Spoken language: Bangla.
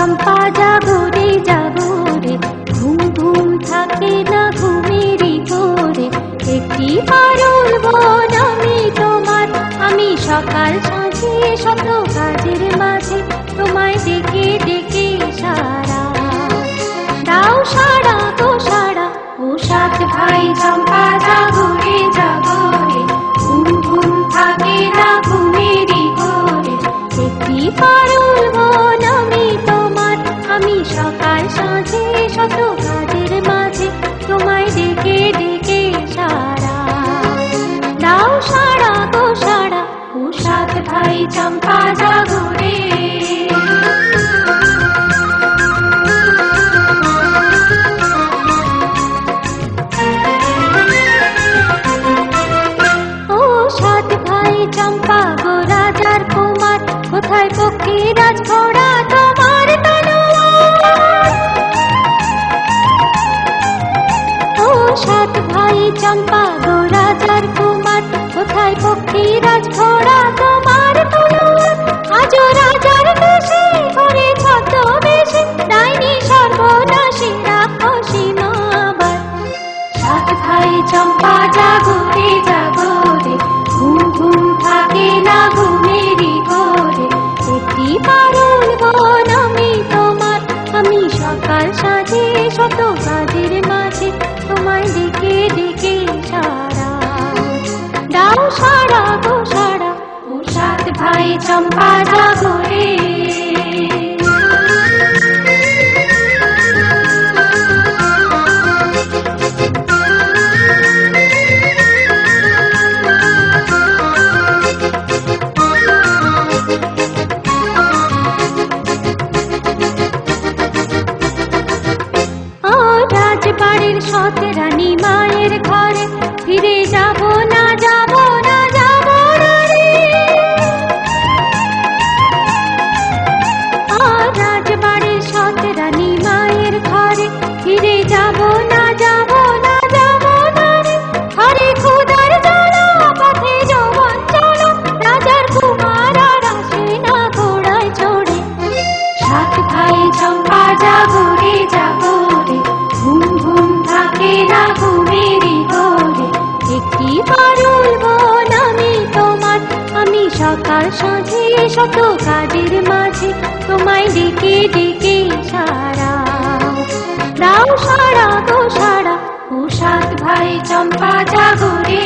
চম্পা জাগরে জাগরে ঘুম ঘুম থাকে না ঘুমেরই ঘরে একটি পারুল বন আমি তোমার, আমি সকাল সাজিয়ে শত কাজের মাঝে তোমায় ডেকে ডেকে সারা। দাও সারা তো সারা, ও সাত ভাই চম্পা চম্পা জাগরে ও সাত ভাই চম্পা গো রাজার কুমার, কোথায় পক্ষী রাজ ঘোড়া তোমার ও সাত ভাই চম্পা গো রাজার কুমার, কোথায় পক্ষী রাজ ঘোড়া তোমার সকাল সাঁঝে শত কাজের মাঝে তোমায় ডেকে ডেকে সারা। দাও সারা গো সারা ভাই চম্পা জাগরে সত রানী মায়ের সকাল সাঁঝে শত কাজের মাঝে তোমায় ডেকে ডেকে সারা। দাও সারা তো সারা ও সাত ভাই চম্পা জাগরে